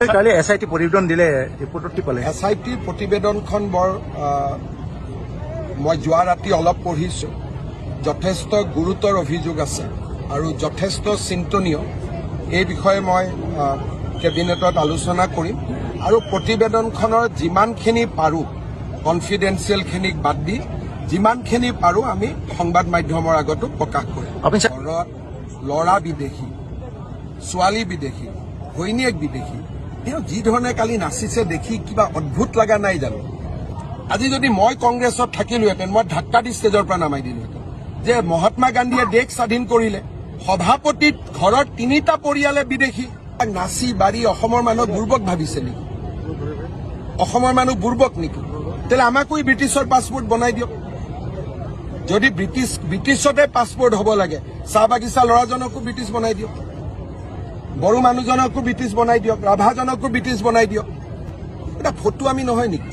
Kali S I T প্ৰতিবেদন দিলে ৰিপৰ্টত কি পালে এছ আই টিৰ প্ৰতিবেদনখন বৰ মই যোৱা ৰাতি অলপ পঢ়িছোঁ। যথেষ্ট গুৰুতৰ অভিযোগ আছে আৰু যথেষ্ট চিন্তনীয়। এই বিষয়ে মই কেবিনেটত আলোচনা কৰিম। আৰু প্ৰতিবেদনখনৰ যিমানখিনি পাৰোঁ কনফিডেঞ্চিয়েলখিনিক বাদ দি যিমানখিনি পাৰোঁ আমি সংবাদ মাধ্যমৰ আগতো প্ৰকাশ কৰিম। ঘৰত ল'ৰা বিদেশী ছোৱালী বিদেশী ঘৈণীয়েক বিদেশী তেওঁ যি ধৰণে কালি নাচিছে দেখি কিবা অদ্ভুত লগা নাই জানো? আজি যদি মই কংগ্ৰেছত থাকিলোহেঁতেন, মই ধাক্কা দি ষ্টেজৰ পৰা নামাই দিলোহেঁতেন। যে মহাত্মা গান্ধীয়ে দেশ স্বাধীন কৰিলে, সভাপতিত ঘৰৰ তিনিটা পৰিয়ালে বিদেশি। নাচি বাঢ়ি অসমৰ মানুহক বুৰ্বক ভাবিছে নেকি? অসমৰ মানুহ বুৰ্বক নেকি? তেতিয়াহ'লে আমাকো ব্ৰিটিছৰ পাছপৰ্ট বনাই দিয়ক। যদি ব্ৰিটিছ, ব্ৰিটিছতে পাছপৰ্ট হ'ব লাগে, চাহ বাগিচা ল'ৰাজনকো ব্ৰিটিছ বনাই দিয়ক। বড়ো মানুহজনকো ব্ৰিটিছ বনাই দিয়ক ৰাভাজনকো ব্ৰিটিছ বনাই দিয়ক। এটা ফটো আমি নহয় নেকি?